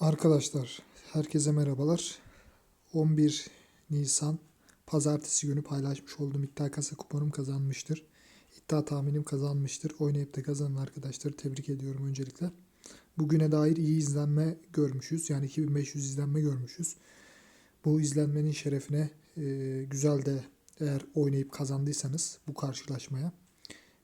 Arkadaşlar, herkese merhabalar. 11 Nisan Pazartesi günü paylaşmış olduğum iddia kasa kuponum kazanmıştır. İddia tahminim kazanmıştır. Oynayıp da kazanan arkadaşları tebrik ediyorum öncelikle. Bugüne dair iyi izlenme görmüşüz. Yani 2500 izlenme görmüşüz. Bu izlenmenin şerefine e, güzel de eğer oynayıp kazandıysanız bu karşılaşmaya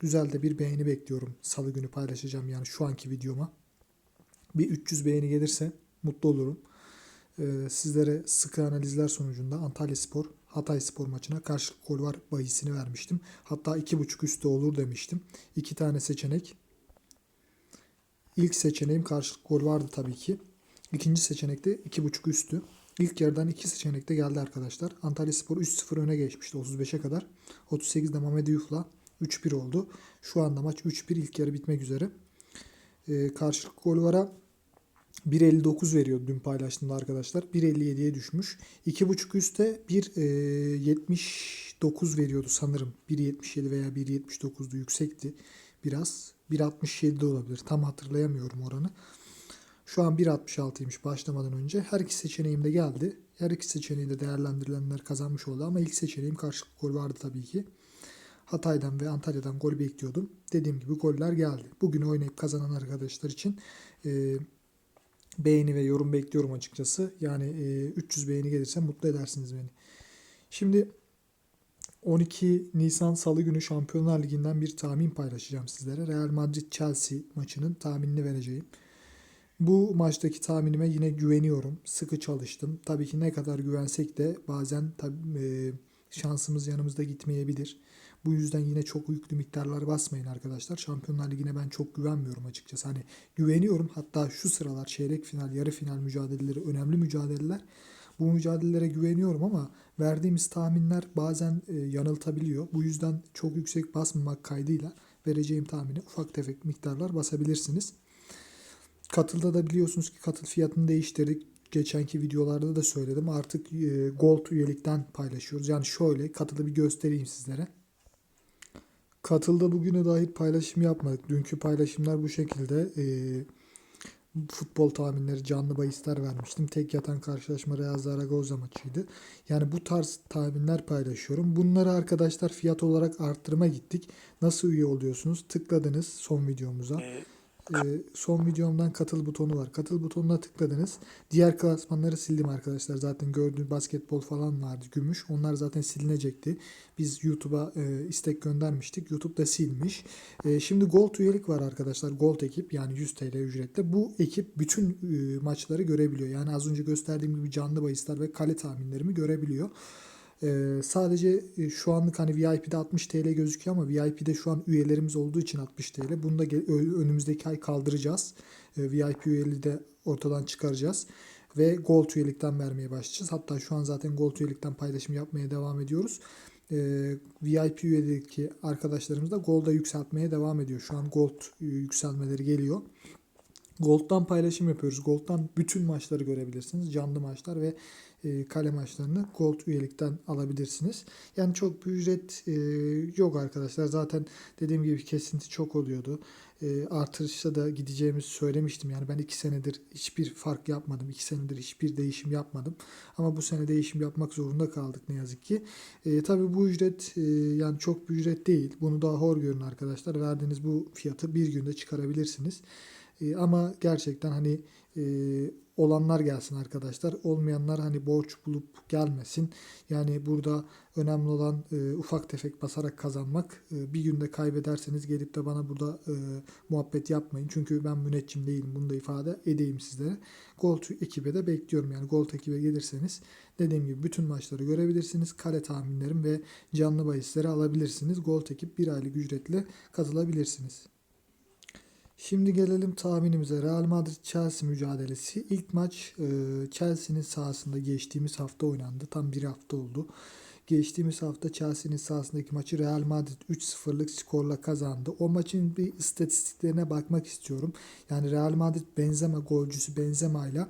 güzel de bir beğeni bekliyorum. Salı günü paylaşacağım yani şu anki videoma bir 300 beğeni gelirse mutlu olurum. Ee, sizlere sıkı analizler sonucunda Antalya Spor, Hatay Spor maçına karşılık gol var bahisini vermiştim. Hatta 2.5 üstü olur demiştim. İki tane seçenek. İlk seçeneğim karşılık gol vardı tabii ki. İkinci seçenekte 2.5 üstü. İlk yarıdan iki seçenekte geldi arkadaşlar. Antalya Spor 3-0 öne geçmişti 35'e kadar. 38'de Mehmet Yuf'la 3-1 oldu. Şu anda maç 3-1 ilk yarı bitmek üzere. Ee, karşılık gol vara 1.59 veriyordu dün paylaştığımda arkadaşlar. 1.57'ye düşmüş. 2.5 üstte 1.79 veriyordu sanırım. 1.77 veya 1.79'du yüksekti biraz. 1.67 de olabilir. Tam hatırlayamıyorum oranı. Şu an 1.66'ymış başlamadan önce. Her iki seçeneğim de geldi. Her iki seçeneği de değerlendirilenler kazanmış oldu ama ilk seçeneğim karşılık gol vardı tabii ki. Hatay'dan ve Antalya'dan gol bekliyordum. Dediğim gibi goller geldi. Bugün oynayıp kazanan arkadaşlar için e, beğeni ve yorum bekliyorum açıkçası. Yani e, 300 beğeni gelirse mutlu edersiniz beni. Şimdi 12 Nisan Salı günü Şampiyonlar Ligi'nden bir tahmin paylaşacağım sizlere. Real Madrid-Chelsea maçının tahminini vereceğim. Bu maçtaki tahminime yine güveniyorum. Sıkı çalıştım. Tabii ki ne kadar güvensek de bazen tabii, e, şansımız yanımızda gitmeyebilir. Bu yüzden yine çok yüklü miktarlar basmayın arkadaşlar. Şampiyonlar Ligi'ne ben çok güvenmiyorum açıkçası. Hani güveniyorum. Hatta şu sıralar çeyrek final, yarı final mücadeleleri önemli mücadeleler. Bu mücadelelere güveniyorum ama verdiğimiz tahminler bazen e, yanıltabiliyor. Bu yüzden çok yüksek basmamak kaydıyla vereceğim tahmine ufak tefek miktarlar basabilirsiniz. Katılda da biliyorsunuz ki katıl fiyatını değiştirdik. Geçenki videolarda da söyledim. Artık e, Gold üyelikten paylaşıyoruz. Yani şöyle katılı bir göstereyim sizlere. Katılda bugüne dair paylaşım yapmadık. Dünkü paylaşımlar bu şekilde. E, futbol tahminleri canlı bahisler vermiştim. Tek yatan karşılaşma Real Zaragoza maçıydı. Yani bu tarz tahminler paylaşıyorum. Bunları arkadaşlar fiyat olarak arttırma gittik. Nasıl üye oluyorsunuz? Tıkladınız son videomuza. Ee, son videomdan katıl butonu var. Katıl butonuna tıkladınız. Diğer klasmanları sildim arkadaşlar. Zaten gördüğünüz basketbol falan vardı. Gümüş. Onlar zaten silinecekti. Biz YouTube'a e, istek göndermiştik. YouTube da silmiş. E, şimdi Gold üyelik var arkadaşlar. Gold ekip yani 100 TL ücretle. Bu ekip bütün e, maçları görebiliyor. Yani az önce gösterdiğim gibi canlı bahisler ve kale tahminlerimi görebiliyor. Ee, sadece e, şu anlık hani VIP'de 60 TL gözüküyor ama VIP'de şu an üyelerimiz olduğu için 60 TL. Bunu da önümüzdeki ay kaldıracağız. Ee, VIP üyeliği de ortadan çıkaracağız. Ve Gold üyelikten vermeye başlayacağız. Hatta şu an zaten Gold üyelikten paylaşım yapmaya devam ediyoruz. Ee, VIP üyelikteki arkadaşlarımız da Gold'a yükseltmeye devam ediyor. Şu an Gold e, yükselmeleri geliyor. Gold'dan paylaşım yapıyoruz. Gold'dan bütün maçları görebilirsiniz. Canlı maçlar ve e, kale maçlarını Gold üyelikten alabilirsiniz. Yani çok bir ücret e, yok arkadaşlar. Zaten dediğim gibi kesinti çok oluyordu. E, artışta da gideceğimizi söylemiştim. Yani ben iki senedir hiçbir fark yapmadım. iki senedir hiçbir değişim yapmadım. Ama bu sene değişim yapmak zorunda kaldık ne yazık ki. E, tabii bu ücret yani çok bir ücret değil. Bunu daha hor görün arkadaşlar. Verdiğiniz bu fiyatı bir günde çıkarabilirsiniz. E, ama gerçekten hani e, olanlar gelsin arkadaşlar. Olmayanlar hani borç bulup gelmesin. Yani burada önemli olan e, ufak tefek basarak kazanmak. E, bir günde kaybederseniz gelip de bana burada e, muhabbet yapmayın. Çünkü ben müneccim değilim. Bunu da ifade edeyim sizlere. Gold ekibe de bekliyorum. Yani Gold ekibe gelirseniz dediğim gibi bütün maçları görebilirsiniz. Kale tahminlerim ve canlı bahisleri alabilirsiniz. Gold ekip bir aylık ücretle katılabilirsiniz. Şimdi gelelim tahminimize. Real Madrid-Chelsea mücadelesi. İlk maç e, Chelsea'nin sahasında geçtiğimiz hafta oynandı. Tam bir hafta oldu. Geçtiğimiz hafta Chelsea'nin sahasındaki maçı Real Madrid 3-0'lık skorla kazandı. O maçın bir istatistiklerine bakmak istiyorum. Yani Real Madrid Benzema golcüsü Benzema ile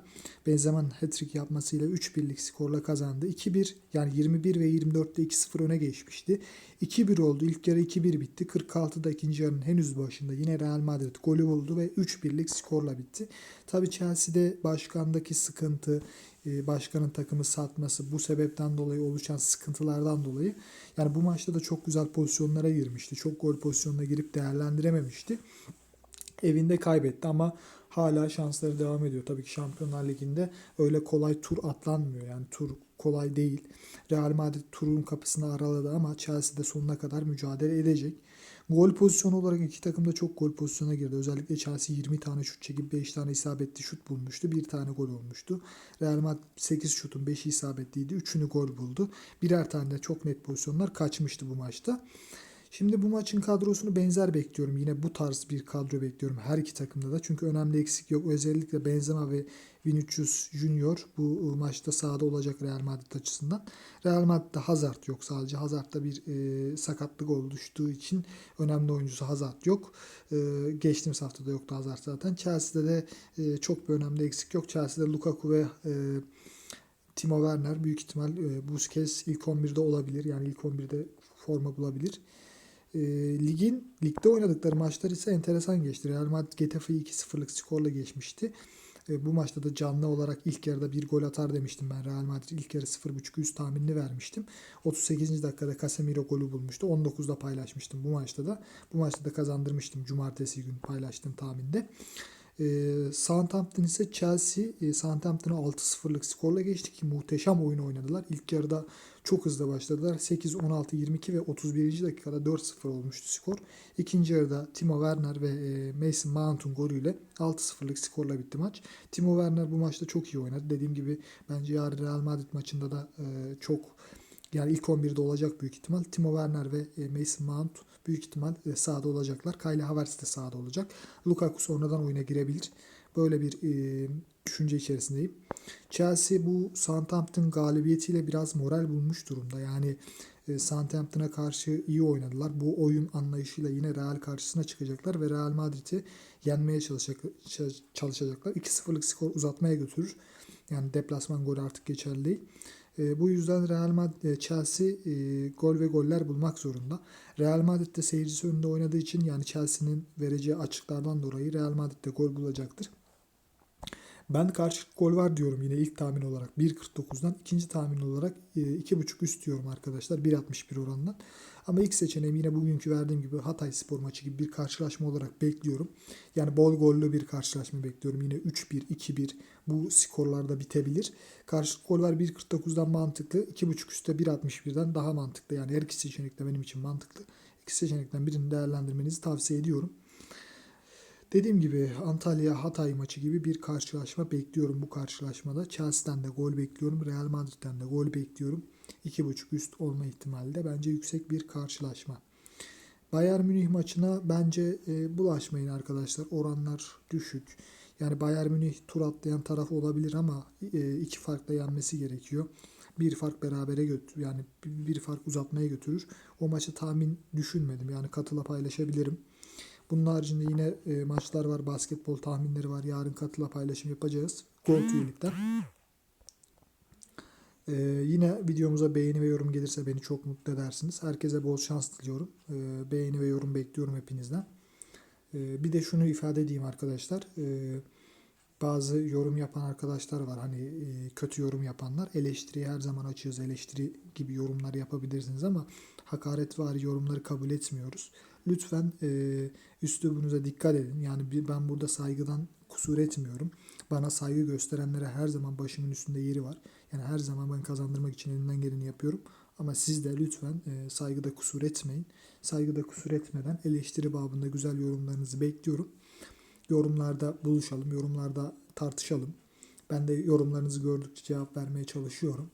Benzema'nın hat-trick yapmasıyla 3-1'lik skorla kazandı. 2-1 yani 21 ve 24'te 2-0 öne geçmişti. 2-1 oldu. İlk yarı 2-1 bitti. 46'da ikinci yarının henüz başında yine Real Madrid golü buldu ve 3-1'lik skorla bitti. Tabii Chelsea'de başkandaki sıkıntı, başkanın takımı satması bu sebepten dolayı oluşan sıkıntılardan dolayı yani bu maçta da çok güzel pozisyonlara girmişti. Çok gol pozisyonuna girip değerlendirememişti. Evinde kaybetti ama hala şansları devam ediyor. Tabii ki Şampiyonlar Ligi'nde öyle kolay tur atlanmıyor. Yani tur kolay değil. Real Madrid turun kapısını araladı ama Chelsea de sonuna kadar mücadele edecek. Gol pozisyonu olarak iki takım da çok gol pozisyona girdi. Özellikle Chelsea 20 tane şut çekip 5 tane isabetli şut bulmuştu. Bir tane gol olmuştu. Real Madrid 8 şutun 5'i isabetliydi. 3'ünü gol buldu. Birer tane de çok net pozisyonlar kaçmıştı bu maçta. Şimdi bu maçın kadrosunu benzer bekliyorum. Yine bu tarz bir kadro bekliyorum her iki takımda da. Çünkü önemli eksik yok. Özellikle Benzema ve Vinicius Junior bu maçta sahada olacak Real Madrid açısından. Real Madrid'de Hazard yok sadece. Hazard'da bir e, sakatlık oluştuğu için önemli oyuncusu Hazard yok. E, geçtiğimiz haftada yoktu Hazard zaten. Chelsea'de de e, çok bir önemli eksik yok. Chelsea'de Lukaku ve e, Timo Werner büyük ihtimal e, Busquets ilk 11'de olabilir. Yani ilk 11'de forma bulabilir. E, ligin ligde oynadıkları maçlar ise enteresan geçti. Real Madrid Getafe'yi 2-0'lık skorla geçmişti. E, bu maçta da canlı olarak ilk yarıda bir gol atar demiştim ben. Real Madrid ilk yarı 0.5 üst tahminini vermiştim. 38. dakikada Casemiro golü bulmuştu. 19'da paylaşmıştım bu maçta da. Bu maçta da kazandırmıştım cumartesi günü paylaştığım tahminde. E, Southampton ise Chelsea e, Southampton'ı 6-0'lık skorla geçti ki muhteşem oyun oynadılar. İlk yarıda çok hızlı başladılar. 8, 16, 22 ve 31. dakikada 4-0 olmuştu skor. İkinci yarıda Timo Werner ve e, Mason Mount'un golüyle 6-0'lık skorla bitti maç. Timo Werner bu maçta çok iyi oynadı. Dediğim gibi bence yarın Real Madrid maçında da e, çok yani ilk 11'de olacak büyük ihtimal. Timo Werner ve e, Mason Mount büyük ihtimal e, sahada olacaklar. Kyle Havertz de sahada olacak. Lukaku sonradan oyuna girebilir. Böyle bir e, düşünce içerisindeyim. Chelsea bu Southampton galibiyetiyle biraz moral bulmuş durumda. Yani e, Southampton'a karşı iyi oynadılar. Bu oyun anlayışıyla yine Real karşısına çıkacaklar ve Real Madrid'i yenmeye çalışacak, çalışacaklar. 2-0'lık skor uzatmaya götürür. Yani deplasman golü artık geçerli değil. E, bu yüzden Real Madrid, e, Chelsea e, gol ve goller bulmak zorunda. Real Madrid de seyircisi önünde oynadığı için yani Chelsea'nin vereceği açıklardan dolayı Real Madrid de gol bulacaktır. Ben karşılık gol var diyorum yine ilk tahmin olarak 1.49'dan. ikinci tahmin olarak 2.5 üst diyorum arkadaşlar 1.61 oranından. Ama ilk seçeneğim yine bugünkü verdiğim gibi Hatay Spor maçı gibi bir karşılaşma olarak bekliyorum. Yani bol gollü bir karşılaşma bekliyorum. Yine 3-1, 2-1 bu skorlarda bitebilir. Karşılık gol var 1.49'dan mantıklı. 2.5 üstte 1.61'den daha mantıklı. Yani her iki seçenek de benim için mantıklı. İki seçenekten birini değerlendirmenizi tavsiye ediyorum. Dediğim gibi Antalya Hatay maçı gibi bir karşılaşma bekliyorum bu karşılaşmada. Chelsea'den de gol bekliyorum. Real Madrid'den de gol bekliyorum. 2.5 üst olma ihtimali de bence yüksek bir karşılaşma. Bayern Münih maçına bence e, bulaşmayın arkadaşlar. Oranlar düşük. Yani Bayern Münih tur atlayan taraf olabilir ama e, iki farkla yenmesi gerekiyor. Bir fark berabere götür yani bir fark uzatmaya götürür. O maçı tahmin düşünmedim. Yani katıla paylaşabilirim. Bunun haricinde yine e, maçlar var, basketbol tahminleri var. Yarın katıla paylaşım yapacağız. Gold üyelikten. Ee, yine videomuza beğeni ve yorum gelirse beni çok mutlu edersiniz. Herkese bol şans diliyorum. Ee, beğeni ve yorum bekliyorum hepinizden. Ee, bir de şunu ifade edeyim arkadaşlar. Ee, bazı yorum yapan arkadaşlar var. Hani e, kötü yorum yapanlar. Eleştiriyi her zaman açığız. Eleştiri gibi yorumlar yapabilirsiniz ama hakaret var yorumları kabul etmiyoruz. Lütfen e, üslubunuza dikkat edin. Yani ben burada saygıdan kusur etmiyorum. Bana saygı gösterenlere her zaman başımın üstünde yeri var. Yani her zaman ben kazandırmak için elimden geleni yapıyorum. Ama siz de lütfen e, saygıda kusur etmeyin. Saygıda kusur etmeden eleştiri babında güzel yorumlarınızı bekliyorum. Yorumlarda buluşalım, yorumlarda tartışalım. Ben de yorumlarınızı gördükçe cevap vermeye çalışıyorum.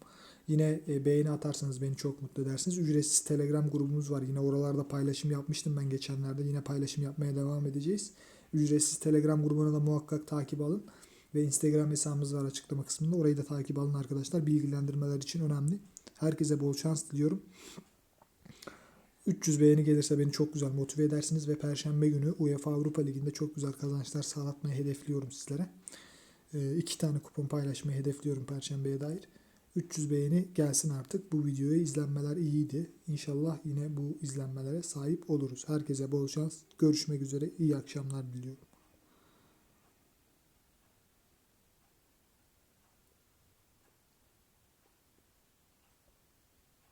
Yine e, beğeni atarsanız beni çok mutlu edersiniz. Ücretsiz Telegram grubumuz var. Yine oralarda paylaşım yapmıştım ben geçenlerde. Yine paylaşım yapmaya devam edeceğiz. Ücretsiz Telegram grubuna da muhakkak takip alın. Ve Instagram hesabımız var açıklama kısmında. Orayı da takip alın arkadaşlar. Bilgilendirmeler için önemli. Herkese bol şans diliyorum. 300 beğeni gelirse beni çok güzel motive edersiniz ve Perşembe günü UEFA Avrupa Ligi'nde çok güzel kazançlar sağlatmayı hedefliyorum sizlere. E, iki tane kupon paylaşmayı hedefliyorum Perşembe'ye dair. 300 beğeni gelsin artık. Bu videoya izlenmeler iyiydi. İnşallah yine bu izlenmelere sahip oluruz. Herkese bol şans. Görüşmek üzere. İyi akşamlar diliyorum.